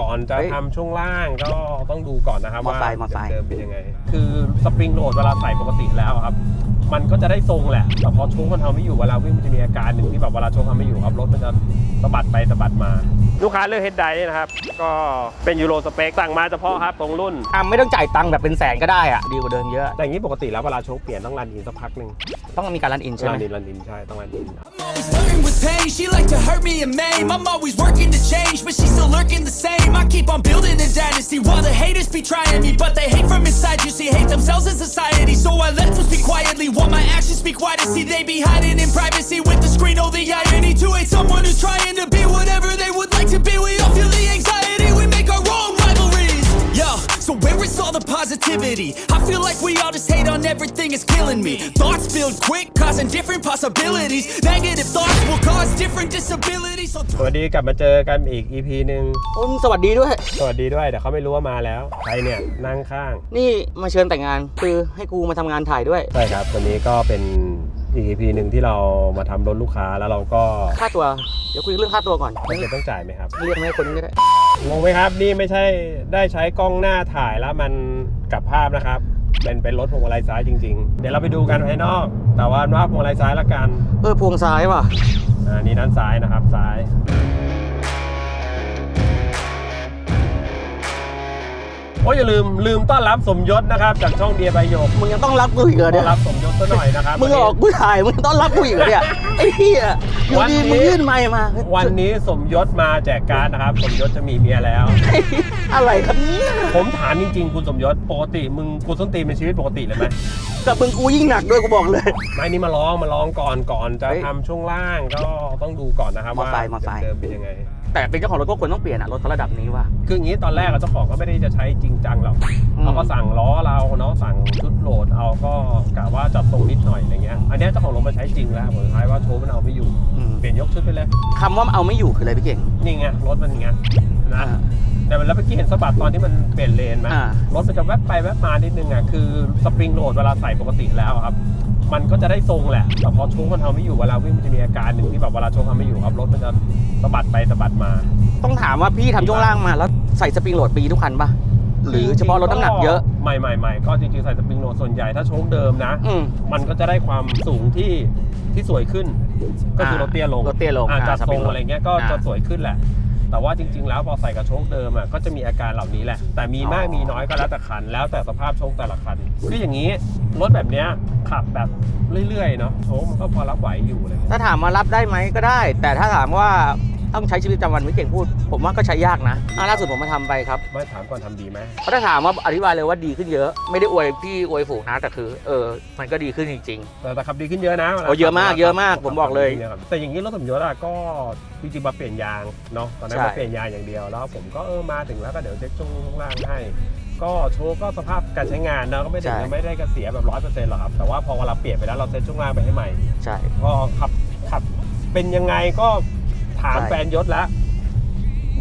ก่อนจะเฮ้ยทำช่วงล่างก็ต้องดูก่อนนะครับมอว่าไซค์มอไซค์เดิมๆเป็นยังไง คือสปริงโหลดเวลาใส่ปกติแล้วครับ มันก็จะได้ทรงแหละแต่พอโชคมันทำไม่อยู่เวลาวิ่งมันจะมีอาการหนึ่งที่แบบเวลาโชคทำไม่อยู่ครับรถมันจะสะบัดไปสะบัดมา ลูกค้าเลือกเฮดไดนะครับ ก็เป็นยูโรสเปคสั่งมาเฉพาะครับตรงรุ่น อะไม่ต้องจ่ายตังค์แบบเป็นแสนก็ได้อะดีกว่าเดิมเยอะ แต่อย่างนี้ปกติแล้วเวลาโชคเปลี่ยนต้องรันอินสักพักหนึ่งต้องมีการรันอินใช่ไหรัมนอินรันอินใช่ต้องรันอิน Always flirting with pain, she like to hurt me and maim. I'm always working to change, but she's still lurking the same. I keep on building a dynasty while the haters be trying me, but they hate from inside. You see, hate themselves in society, so I let them speak quietly. While my actions speak wider, see they be hiding in privacy with the screen. Oh, the irony to hate someone who's trying to positivity? I feel like we all just hate on everything, it's killing me. Thoughts build quick, causing different possibilities. Negative thoughts will cause different disabilities. So สวัสดีกลับมาเจอกันอีก EP หนึ่งโอ้สวัสดีด้วย สวัสดีด้วยแต่เขาไม่รู้ว่ามาแล้ว ใครเนี่ยนั่งข้าง นี่มาเชิญแต่งงาน คือให้กูมาทำงานถ่ายด้วย ใช่ครับ วันนี้ก็เป็น อีก EP หนึ่งที่เรามาทำรถลูกค้าแล้วเราก็ค่าตัว เดี๋ยวคุยเรื่องค่าตัวก่อน จำเป็นต้องจ่ายไหมครับ เรียกไม่ให้คนนี้ก็ได้งงไหมครับ นี่ไม่ใช่ได้ใช้กล้องหน้าถ่ายแล้วมันกลับภาพนะครับ เป็นเป็นรถพวงมาลัยซ้ายจริง ๆ เดี๋ยวเราไปดูกันภายนอก แต่ว่าว่าพวงมาลัยซ้ายละกันเออพวงซ้ายว่ะ อ่านี่ด้านซ้ายนะครับซ้าย โอ้ยอย่าลืมลืมต้อนรับสมยศนะครับจากช่องเดียบายโยกมึงยังต้องรับกูอีกเหรอต้เนี่อยนรับสมยศซะหน่อยนะครับมึงหลอกกูถ่ายมึงยังต้องรับกูอีกเหรอเนี่ยไอ้เหี้ยอยู่วันดีนี้มึงยื่นไมค์มาวันนี้สมยศมาแจกการดนะครับ สมยศจะมีเมียแล้วไอ้เหี้ยอะไรครับเนี่ยผมถามจริง ๆ คุณสมยศปกติ มึงกูส้นตีนเป็นชีวิตปกติเลยไหมกับมึงกูยิ่งหนักด้วยกูบอกเลย ไม่นี่มาลองมาลองก่อนก่อนจะเฮ้ยทำช่วงล่างก็ต้องดูก่อนนะครับมอว่าไซค์มอไซค์ เดิมๆเป็นยังไง แต่เป็นเจ้าของรถก็ควรต้องเปลี่ยนอะรถเขาระดับนี้ว่ะ คืออย่างนี้ตอนแรกอะเจ้าของก็ไม่ได้จะใช้จริงจังหรอกอืม เขาก็สั่งล้อเราเนาะสั่งชุดโหลดเอาก็กะว่าจัดทรงนิดหน่อยอะไรเงี้ยอันเนี้ยเจ้าของรถมาใช้จริงแล้วผลสุดท้ายว่าโชว์มันเอาไม่อยู่อืมเปลี่ยนยกชุดไปเลยคำว่าเอาไม่อยู่คืออะไรพี่เก่งนี่ไงรถมันอย่างเงี้ยนะ อ่า แต่แล้วเมื่อกี้เห็นสะบัดตอนที่มันเปลี่ยนเลนไหมอ่ารถมันจะแวบไปแวบมานิดนึงอะคือสปริงโหลดเวลาใส่ปกติแล้วอะครับ มันก็จะได้ทรงแหละแต่พอโชคมันทำไม่อยู่เวลาวิ่งมันจะมีอาการหนึ่งที่แบบเวลาโชคทำไม่อยู่ครับรถมันจะสะบัดไปสะบัดมา ต้องถามว่าพี่ทำช่วงล่างมาแล้วใส่สปริงโหลดปีทุกคันปะหรือเฉพาะรถน้ำหนักเยอะไม่ไม่ไม่ก็จริงๆใส่สปริงโหลดส่วนใหญ่ถ้าโชคเดิมนะ อืม มันก็จะได้ความสูงที่ที่สวยขึ้น ก็คือรถเตี้ยลงรถเตี้ยลงอ่าอ่าจัดสทปรริงงโหลดอะไรเงี้ยก็อ่า จะสวยขึ้นแหละ แต่ว่าจริง ๆ แล้วพอใส่กระโชคเดิมอะก็จะมีอาการเหล่านี้แหละ แต่มีมากมีน้อยก็แล้วแต่คัน แล้วแต่สภาพโชคแต่ละคันคืออย่างนี้รถแบบเนี้ยขับแบบเรื่อยๆเนาะโชคมันก็พอรับไหวอยู่อะไรเงี้ยถ้าถามว่ารับได้ไหมก็ได้ แต่ถ้าถามว่า ต้องใช้ชีวิตประจำวันพี่เก่งพูด ผมว่าก็ใช้ยากนะอะล่าสุดผมมาทำไปครับ ไม่ถามก่อนทำดีไหมเพราะถ้าถามว่าอธิบายเลยว่าดีขึ้นเยอะ ไม่ได้อวยพี่อวยฝูงนะแต่คือ เออ มันก็ดีขึ้นจริง แต่แต่ขับดีขึ้นเยอะนะวลาโอ้เยอะมากขับเยอะมากผมบอกเลยขัดีครับแต่อย่างนี้รถสมยศอะก็จริงๆมาเปลี่ยนยางเนาะตอนนั้นใช่ มาเปลี่ยนยางอย่างเดียวแล้วผมก็เออมาถึงแล้วก็เดี๋ยวเช็คช่วงล่างให้ ก็โชว์ก็สภาพการใช้งานนะก็ไม่ถึงจะไม่ได้กระเสียแบบร้อยเปอร์เซ็นต์หรอกครับแต่ว่าพอเวลาเปลี่ยนไปแล้วเราเซ็ตช่วงล่างไปให้ใหม่ ๆ ใช่ก็ขับขับเป็นยังไงก็ ถามใช่ แฟนยศแล้ว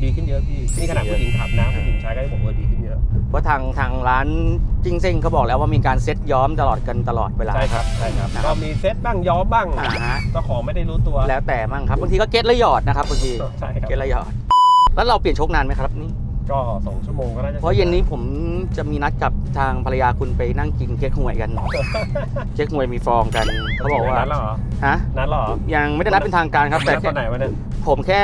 ดีขึ้นเยอะพี่นี่ขนาดผู้หญิงขับนะผู้หญิงใช้ก็ได้บอกว่าดีขึ้นเยอะเพราะทางทางร้านจิงเซ้งเขาบอกแล้วว่ามีการเซ็ตย้อมตลอดกันตลอดเวลา ใช่ครับใช่ครับนะครับก็มีเซ็ตบ้างย้อมบ้างอ่าฮะ เจ้าของไม่ได้รู้ตัวแล้วแต่มั่งครับบางทีก็เก็ตและหยอดนะครับบางทีใช่ครับ เก็ตและหยอด แล้วเราเปลี่ยนโชคนานไหมครับนี่ ก็สองชั่วโมงก็น่าจะเพราะเย็นนี้ผมจะมีนัดกับทางภรรยาคุณไปนั่งกินเค้กหวยกันเค้กหวยมีฟองกันเขาบอกว่านัดแล้วเหรอฮะนัดแล้วเหรอยังไม่ได้นัดเป็นทางการครับแต่นัดตแค่อนไหนวะเนี่ยผมแค่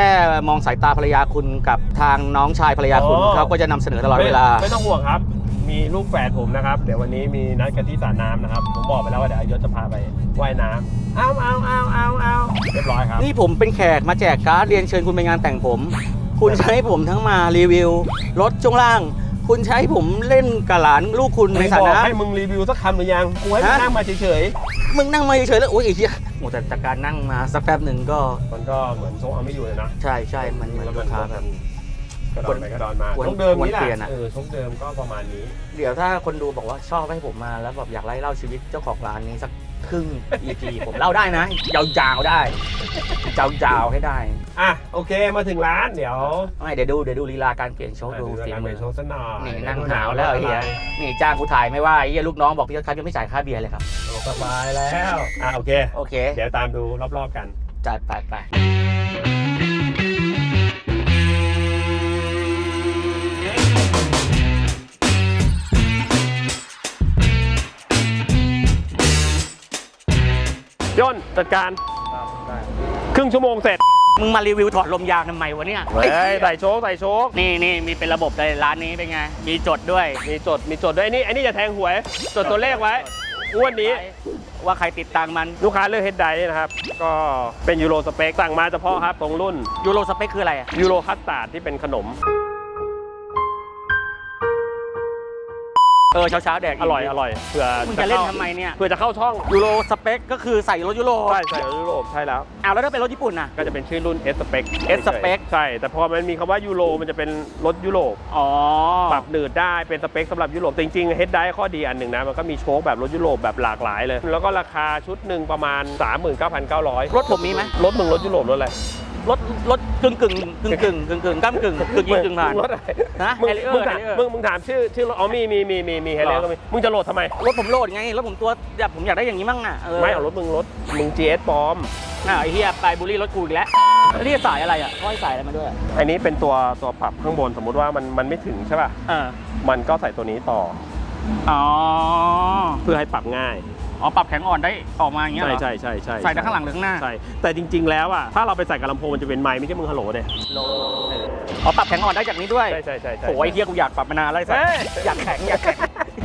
มองสายตาภรรยาคุณกับทางน้องชายภรรยาคุณอ๋อเขาก็จะนำเสนอตลอดเวลาไม่ไม่ต้องห่วงครับมีลูกแฝดผมนะครับ เดี๋ยววันนี้มีนัดกันที่สระน้ำนะครับ ผมบอกไปแล้วว่าเดี๋ยวอายศจะพาไปว่ายน้ำเอาเอาเอาเอาเอาเรียบร้อยครับ นี่ผมเป็นแขกมาแจกการ์ดเรียนเชิญคุณไปงานแต่งผม คุณใช้ผมทั้งมารีวิวรถช่วงล่าง คุณใช้ผมเล่นกับหลานลูกคุณในไม่สระบอกน้ให้มึงรีวิวสักคำหรือยังกูให้มึงฮะนั่งมาเฉยำมึงนั่งมาเฉยๆแล้วโอ้ยไอ้เหี้ยโอ้แต่จากการนั่งมาสักแป๊บหนึ่งก็ๆมันก็เหมือนโซเอาไม่อยู่เลยนะใช่ใช่มันเหมือนลูกค้าแบบกระดอนไปกระดอนมาควรชกเดิมนี่แหควรเปลี่ยนละอะเออชกเดิมก็ประมาณนี้ เดี๋ยวถ้าคนดูบอกว่าชอบให้ผมมาแล้วแบบอยากไล่เล่าชีวิตเจ้าของร้านนี้สัก ครึ่ง EP ผมเล่าได้นะ ยาวๆได้ยาวๆให้ได้อะโอเคมาถึงร้านเดี๋ยวไม่เดี๋ยวดูเดี๋ยวดูลีลาการเปลี่ยนโชว์ดูดูฝีการมืไปอโชว์สักหน่อยนี่นั่งหาวแล้วไอ้เฮียนี่จ้างกูถ่ายไม่ว่าไอ้เฮียลูกน้องบอกพี่ยศครับยังไม่จ่ายค่าเบียร์เลยครับโอ้สบายแล้วอะโอเคโอเค เดี๋ยวตามดูรอบๆกันจ่ายไปไป จัดการครึ่งชั่วโมงเสร็จ มึงมารีวิวถอดลมยางทำไมวะเนี่ย เฮ้ยใส่โชคใส่โชคนี่นี่มีเป็นระบบเลยร้านนี้เป็นไง มีจดด้วย มีจดมีจดด้วยไอ้นี่ไอ้นี่จะแทงหวย จดตัวเลขไว้งวดนี้ ว่าใครติดตังค์มัน ลูกค้าเลือกเฮดไดนะครับ ก็เป็นยูโรสเปคสั่งมาเฉพาะครับตรงรุ่นยูโรสเปคคืออะไรอะยูโรคัสตาร์ดที่เป็นขนม เออเช้าเช้าๆแดกอร่อยอร่อยเผื่อมึงจะเล่นทำไมเนี่ย เผื่อจะเข้าช่องยูโรสเปคก็คือใส่รถยุโรปใช่ใช่ยุโรปใช่แล้ว อ้าวแล้วถ้าเป็นรถญี่ปุ่นน่ะ ก็จะเป็นชื่อรุ่น S Spec S Spec ใช่ แต่พอมันมีคำว่ายูโรมันจะเป็นรถยุโรปอ๋อ ปรับหนืดได้เป็นสเปคสำหรับยุโรปแต่จริงๆเฮดได้ข้อดีอันหนึ่งนะ มันก็มีโชคแบบรถยุโรปแบบหลากหลายเลย แล้วก็ราคาชุดหนึ่งประมาณ 39,900 รถผมมีไหม รถมึงรถยุโรปรถอะไร รถรถกึ่งกึ่งกึ่งกึ่งกึ่งกึ่งก้ามกึ่งกึ่งยิงกึ่งผ่านมึรถอะไรนะมึง Harrier มึงถาม Harrier มึงมึงถามชื่อชื่อรถอ๋อมีมีมีมีมีเฮเลหรอก็มีมึงจะโหลดทำไม รถผมโหลดไงรถผมตัวแบบผมอยากได้อย่างนี้มั่งอะเออไม่เอารถมึงรถมึง GS ปลอม อ่าไอ้เหี้ยไปบูลลี่รถกูอีกแล้วแล้วนี่สายอะไรอะห้อยสายอะไรมาด้วยอะอันนี้เป็นตัวตัวปรับข้างบนสมมุติว่ามันมันไม่ถึงใช่ป่ะ เออมันก็ใส่ตัวนี้ต่อ อ๋อ เพื่อให้ปรับง่าย อ๋อปรับแข็งอ่อนได้ออกมาอย่างเงี้ยใช่เหรอใช่ใช่ใช่ใส่ทั้งข้างหลังหรือข้างหน้าใช่แต่จริง ๆ แล้วอะถ้าเราไปใส่กับลำโพงมันจะเป็นไมค์ไม่ใช่มึงฮัลโหลเนี่ยอ๋อปรับแข็งอ่อนได้จากนี้ด้วยใช่ใช่ใช่ใช่ โอ้ยไอ้เฮียกูอยากปรับมานานแล้วไอ้สัสเอ้ย อยากแข็งอยากแข็ง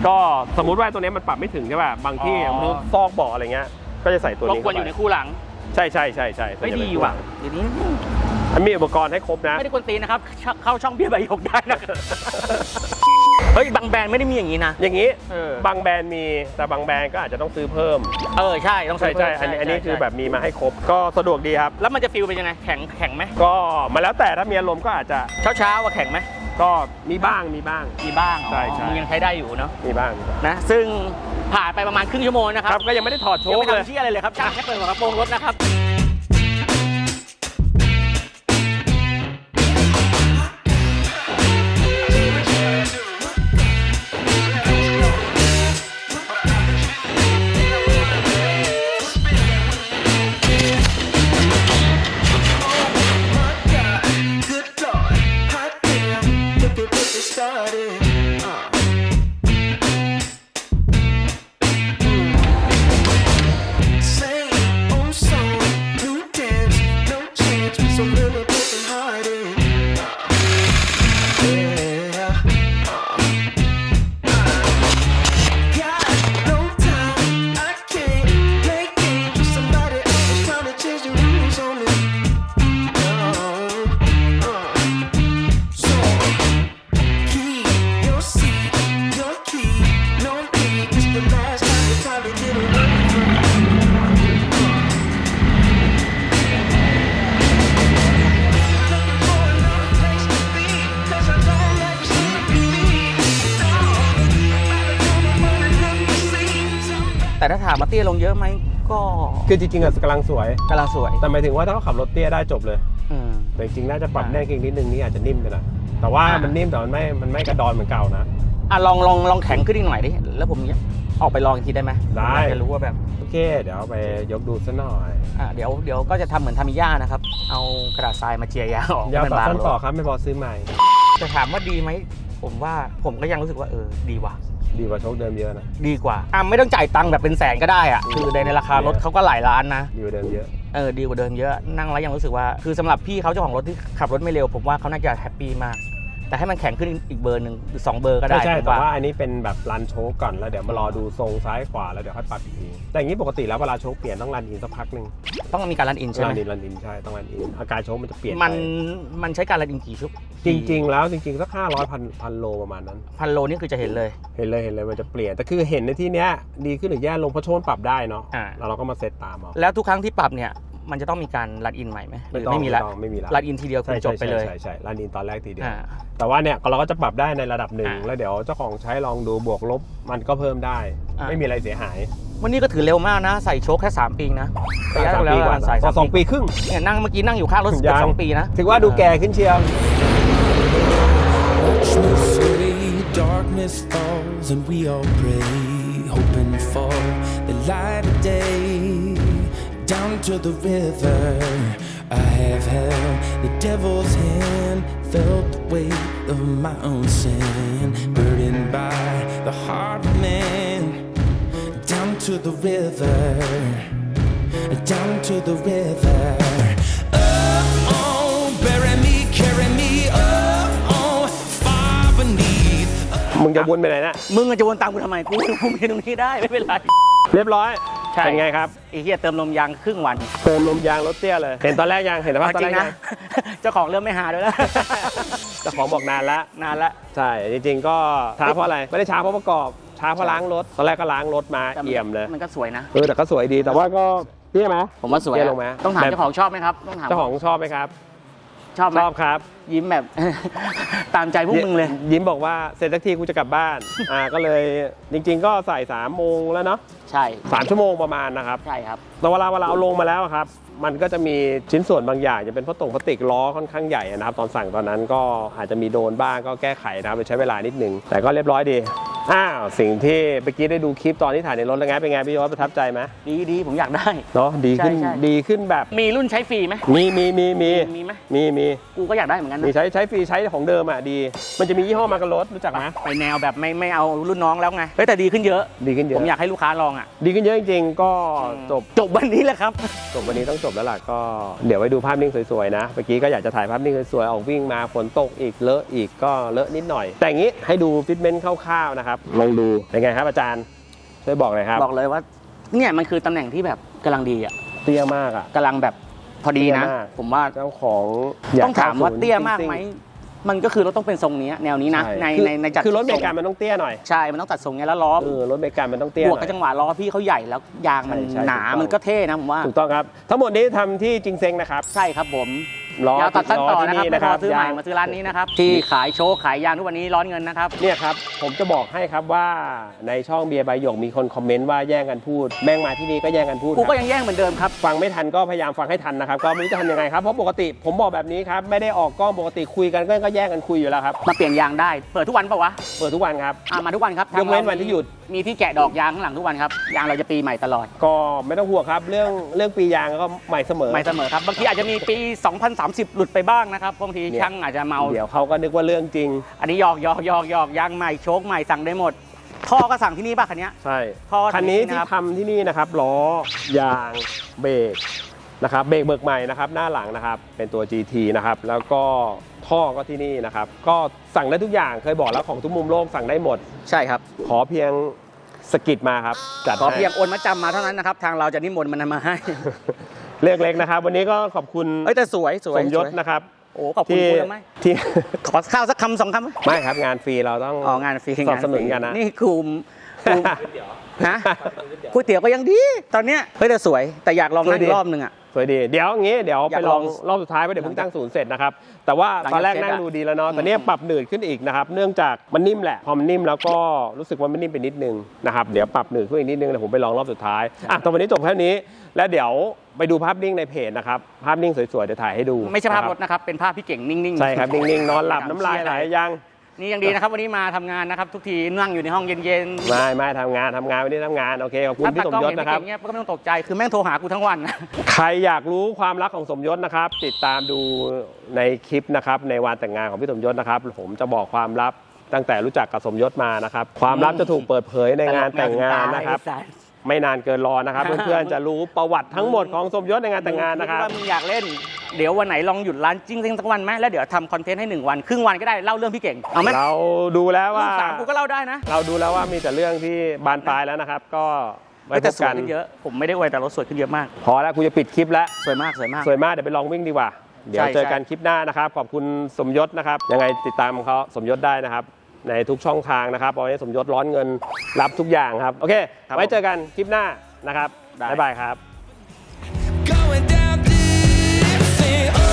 ก็สมมุติว่าตัวเนี้ยมันปรับไม่ถึงใช่ป่ะบางที่อ๋อ มันซอกเบาะอะไรเงี้ยก็จะใส่ตัวรบนี้กวนอยู่ในคู่หลังใช่ใช่ใช่ใช่ไม่ดีว่ะเดี๋ยวนี้มันมีอุปกรณ์ให้ครบนะ ไม่ได้กวนตีนนะครับเข้าเข้าช่องเบียร์ใบหยกได้นะครับ เฮ้ยบางแบรนด์ไม่ได้มีอย่างนี้นะ อย่างนี้เออบางแบรนด์มีแต่บางแบรนด์ก็อาจจะต้องซื้อเพิ่ม เออใช่ต้องใช่ซื้ใช่เพิ่มอันนี้อันนี้ใช่คือใช่แบบมีมาให้ครบ ก็สะดวกดีครับ แล้วมันจะฟิลเป็นยังไงแข็งแข็งไหมก็มาแล้วแต่ถ้ามีอารมณ์ก็อาจจะเช้าเช้าๆว่าแข็งไหมก็มีบ้างมีบ้าง มีบ้างอ๋อใช่ใช่มึงยังใช้ได้อยู่เนาะมีบ้าง นะซึ่งผ่านไปประมาณครึ่งชั่วโมงนะคครัรับบก็ยังไม่ได้ถอดโชยังว์ไม่เลย ทำเชี่ยอะไรเลยครับช่างแค่เปิดหัวกระโปรงรถนะครับ แต่ถ้าถามมาเตี้ยลงเยอะไหมก็คือจริงๆอะกำลังสวย กำลังสวยแต่หมายถึงว่าถ้าเขาขับรถเตี้ยได้จบเลย อืม แต่จริงๆน่าจะปรับอ่าแน่นเก่งนิดนึงนี่อาจจะนิ่มไปหน่อยแต่ว่าอ่ามั มันนิ่มแต่มันไม่ มันไม่กระดอนเหมือนเก่านะ อะลองลองลองแข็งขึ้นอีกหน่อยดิแล้วผมออกไปลองอีกทีได้ไหมได้ อยากจะรู้ว่าแบบ โอเค เดี๋ยวเอาไปยกดูซะหน่อยอะเดี๋ยวเดี๋ยวก็จะทำเหมือนทามิย่านะครับ เอากระดาษทรายมาเจียยางออกยาวให้มันต่อบางสั้นลต่องครับไม่พอซื้อใหม่จะถามว่าดีไหม ผมว่าผมก็ยังรู้สึกว่าเออดีว่ะ ดีกว่าโชคเดิมเยอะนะ ดีกว่าอะไม่ต้องจ่ายตังค์แบบเป็นแสนก็ได้อะอืมคือในในราคารถเขาก็หลายล้านนะ ดีกว่าเดิมเยอะ เออดีกว่าเดิมเยอะนั่งแล้วยังรู้สึกว่า คือสำหรับพี่เขาเจ้าของรถที่ขับรถไม่เร็ว ผมว่าเขาน่าจะแฮปปี้มาก แต่ให้มันแข็งขึ้นอีกเบอร์หนึ่งหรือสองเบอร์ก็ได้ใช่ใช่ผมแต่ว่าอันนี้เป็นแบบรันโชคก่อนแล้วเดี๋ยวมารอดูทรงซ้ายขวาแล้วเดี๋ยวค่อยปรับอีกทีแต่อย่างนี้ปกติแล้วเวลาโชคเปลี่ยนต้องรันอินสักพักหนึ่งต้องมีการรันอินใช่ไหรัมนอินรันอินใช่ต้องรันอินอาการโชคมันจะเปลี่ยนมันไปมันใช้การรันอินกี่ชุด จริง ๆ แล้วจริงๆสักห้าร้อยพันพันโลประมาณนั้น พันโลนี่คือจะเห็นเลย เห็นเลยเห็นเลยมันจะเปลี่ยน แต่คือเห็นในที่เนี้ยดีขึ้นหรือแย่ลงเพราะโชนปรับได้เนาะอ่า แล้วเราก็มาเซตตามเอาแล้วทุกครั้งที่ปรับเนี่ย มันจะต้องมีการรันอินใหม่ไหมหรือต้องไม่มีละต้องไม่มีละรันอินทีเดียวคือจบไปเลยใช่ใช่ใช่รันอินตอนแรกทีเดียว อ่า แต่ว่าเนี่ยเราก็จะปรับได้ในระดับหนึ่ง อ่าแล้วเดี๋ยวเจ้าของใช้ลองดูบวกลบมันก็เพิ่มได้ อ่า ไม่มีอะไรเสียหายวันนี้ก็ถือเร็วมากนะ ใส่โชคแค่ 3 ปีนะสามปีกว่าใส่สองปีครึ่ง เนี่ยนั่งเมื่อกี้นั่งอยู่ข้างรถเกือบยังสองปีนะ ถือว่าดูแก่ขึ้นเชียว Watch the city, darkness falls, and we all pray, hoping for the light of day. Down to the river, I have held the devil's hand, felt the weight of my own sin, burdened by the heart of man. Down to the river, down to the river. Up on, bury me, carry me มึงจะวนไปไหนนะมึงอะจะวนตามกูทำไมกูกูมีตรงนี้ได้ไม่เป็นไร เรียบร้อยใช่ เป็นไงครับ ไอ้เหี้ยเติมลมยางครึ่งวันเติมลมยางรถเตี้ยเลย เห็นตอนแรกยังเห็นสภาพเอาตอจนริแรงกยันะ ง เจ้าของเริ่มไม่หาด้วยแล้ว เจ้าของบอกนานแล้วนานละ ใช่จริงๆก็ช้าเพราะอะไรไม่ได้ช้าเพราะประกอบช้าเพราะล้างรถตอนแรกก็ล้างรถมาแต่นเอี่ยมเลยมันก็สวยนะ เออแต่ก็สวยดีแต่ว่าก็เตี้ยไหม ผมว่าสวยเตี้ยอะลงไหม ต้องถามแบบเจ้าของชอบไหมครับ ต้องถามเจ้าของชอบไหมครับ ชอบไหมชอบครับ ยิ้มแบบ ตามใจพวกมึงเลย ยิ้มบอกว่าเสร็จสักทีกูจะกลับบ้าน อ่าก็เลยจริง ๆ ก็ใส่3ามโมงแล้วเนาะใช่สามชั่วโมงประมาณนะครับใช่ครับแต่เวลาเวลาเอาลงมาแล้วอะครับ มันก็จะมีชิ้นส่วนบางอย่างจะเป็นพลาสติกพลาสติกล้อค่อนข้างใหญ่นะครับ ตอนสั่งตอนนั้นก็อาจจะมีโดนบ้างก็แก้ไขนะครับใช้เวลานิดนึงแต่ก็เรียบร้อยดี อ้าวสิ่งที่เมื่อกี้ได้ดูคลิปตอนที่ถ่ายในรถแล้วไงเป็นไงพี่ยอดประทับใจไหมดีดีผมอยากได้ เนาะดีขึ้นใช่ใช่ ดีขึ้นแบบมีรุ่นใช้ฟรีไหมมีมีมีมีมีไหมมีมีกูก็อยากได้เหมือนกันมีนะใช้ใช้ฟรีใช้ของเดิมอะดี มันจะมียี่ห้อมากับรถรู้จักไหมไปแนวแบบไม่ไม่เอารุ่นน้องแล้วไงเฮ้ยแต่ดีขึ้นเยอะ ดีขึ้นเยผอะมอยากให้ลูกค้าลองอะ ดีขึ้นเยอะจริงๆก็จบ จบวันนี้แหละครับ จบวันนี้ต้องจบแล้วล่ะก็เดี๋ยวไว้ดูภาพนิ่งสวยๆนะเมื่อกี้ก็อยากจะถ่ายภาพนิ่งสวยๆออกวิ่งมาฝนตกอีกเลอะอีกก็เลอะนิดหน่อย แต่อย่างนี้ให้ดูฟิตเมนต์คร่าวๆนะครับลองดูเป็นไงครับอาจารย์ช่วยบอกหน่อยครับบอกเลยว่าเนี่ยมันคือตำแหน่งที่แบบกำลังดีอะเตี้ยมากอะ กำลังแบบพอดีนะ เตี้ยมาก ผมว่าเจ้าของต้องถามว่า90เตี้ยมากจริงๆไหมมันก็คือเราต้องเป็นทรงนี้แนวนี้นะช่ในคือในในจัดคือรถเมทงกามันต้องเตี้ยหน่อยใช่มันต้องตัดทรงเนี้ยแล้วล้อเออรถเมกามันต้องเตี้ยบหวกน่กับอยจังหวะล้อพี่เขาใหญ่แล้วยางมันใช่ใช่หนาถูกต้อง มันก็เท่นะผมว่า ถูกต้องครับ ทั้งหมดนี้ทำที่จิงเซ็งนะครับ ใช่ครับผม ล้อยาวตัดสั้นต่อที่นะครับไม่พอซื้อใหม่ยงมาซื้อร้านนี้นะครับ ที่ขายโชว์ขายยางทุกวันนี้ร้อนเงินนะครับ เนี่ยครับ ผมจะบอกให้ครับว่าในช่องเบียร์ใบหยกมีคนคอมเมนต์ว่าแย่งกันพูด แม่งมาที่นี่ก็แย่งกันพูดกูคก็รับยังแย่งเหมือนเดิมครับ ฟังไม่ทันก็พยายามฟังให้ทันนะครับ ก็ไม่รู้จะทำยังไงครับ เพราะปกติผมบอกแบบนี้ครับ ไม่ได้ออกกล้องปกติคุยกันก็ก็แย่งกันคุยอยู่แล้วครับ มาเปลี่ยนยางได้ เปิดทุกวันเปล่าวะ เปิดทุกวันครับอ่ามาทุกวันครับยกเว้นทางราวันที่หยุด มีที่แกะดอกยางข้างหลังทุกวันครับ ยางเราจะปีใหม่ตลอด ก็ไม่ต้องห่วงครับ เรื่องเรื่องปียางก็ใหม่เสมอ ใหม่เสมอครับ บางทีอาจจะมีปี2030 หลุดไปบ้างนะครับบางทีเนี่ย ช่างอาจจะเมา เดี๋ยวเขาก็นึกว่าเรื่องจริง อันนี้หยอกหยอกหยอกหยอกยางใหม่โชคใหม่สั่งได้หมดท่อก็สั่งที่นี่ป่ะคันเนี้ย ใช่ ท่อคันนี้ที่นี่ที่นะครับทำที่นี่นะครับล้อยางเบรกนะครับเบรกเบิกใหม่นะครับหน้าหลังนะครับเป็นตัว GT นะครับแล้วก็ท่อก็ที่นี่นะครับก็สั่งได้ทุกอย่างเคยบอกแล้วของทุกมุมโลกสั่งได้หมด ใช่ครับ ขอเพียงสกิดมาครับจัดขอให้ เพียงโอนมาจำมาเท่านั้นนะครับ ทางเราจะนิมนต์มันมาให้ เรื่องเล็กนะครับ วันนี้ก็ขอบคุณเอ้ยแต่สวยสวยสมยศสวนะครับ โอ้ขอบคุณที่คุณแล้วไหมที่ ขอข้าวสักคำสองคำไหม ไม่ครับงานฟรีเราต้องอ๋องานฟรีสนับสนุนงาฟรีกันนะ นี่กลุ่มกลุ่มฮะก๋วยเตี๋ยวก็ยังดี ตอนเนี้ยเฮ้ยแต่สวยแต่อยากลองนั่งอีกรอบนึงอะ สวยดี เดี๋ยวงี้เดี๋ยวอยาไปกลลอองงรอบสุดท้ายเพราะเดี๋ยวเพิ่งตั้งศูนย์เสร็จนะครับ แต่ว่าหลังตอนแรกจากนั่งเสร็จอะดูดีแล้วเนาะแต่เนี้ยอืมปรับหนืดขึ้นอีกนะครับ เนื่องจากมันนิ่มแหละ พอมันนิ่มแล้วก็รู้สึกว่ามันนิ่มไปนิดนึงนะครับเดี๋ยวปรับหนืดขึ้นอีกนิดนึงเดี๋ยวผมไปลองรอบสุดท้ายอะตอนวันนี้จบแค่นี้ แล้วเดี๋ยวไปดูภาพนิ่งในเพจนะครับภาพนิ่งสวยๆเดี๋ยวถ่ายให้ดูไม่ใช่ภาพนะครถนะครับ เป็นภาพพี่เก่งนิ่งๆ ใช่ครับนิ่งๆนอนหลับน้ำลายไหลยัง นี่ยังดีนะครับวันนี้มาทำงานนะครับ ทุกทีนั่งอยู่ในห้องเย็นๆไม่ไม่ทำงานทำงานวันนี้ทำงาน โอเคขอบคุณถ้าพี่ตาสมกล้องยศเห็นนะพี่ครับเก่งเงี้ยก็ไม่ต้องตกใจคือแม่งโทรหากูทั้งวันนะใครอยากรู้ความรักของสมยศนะครับ ติดตามดูในคลิปนะครับ ในวันแต่งงานของพี่สมยศนะครับ ผมจะบอกความลับตั้งแต่รู้จักกับสมยศมานะครับ ความลับจะถูกเปิดเผยในงานแต่งงานนะครับไม่นานเกินรอนะครับ เพื่อนๆจะรู้ประวัติทั้งหมดของสมยศในงานแต่งงานนะครับ ว่ามึงอยากเล่น เดี๋ยววันไหนลองหยุดร้านจริงๆสักวันไหมแล้วเดี๋ยวทำคอนเทนต์ให้หนึ่งวัน ครึ่งวันก็ได้เล่าเรื่องพี่เก่งเอาไหมเราดูแล้วลูว่ากสามกูก็เล่าได้นะเราดูแล้วว่ามีแต่เรื่องที่บานปลายแล้วนะครับ ก็ไว้เฮ้ยพแต่บสวกัยนขึ้นเยอะ ผมไม่ได้อวยแต่รถสวยขึ้นเยอะมาก พอแล้วกูจะปิดคลิปแล้ว สวยมากสวยมาก สวยมากเดี๋ยวไปลองวิ่งดีกว่า เดี๋ยวใช่ เจอกันใช่คลิปหน้านะครับ ขอบคุณสมยศนะครับ ยังไงติดตามเขาสมยศได้นะครับ ในทุกช่องทางนะครับวันนี้สมยศร้อนเงินรับทุกอย่างครับ โอเคไว้เจอกันคลิปหน้านะครับบ๊ายบายครับ Going down deep, saying,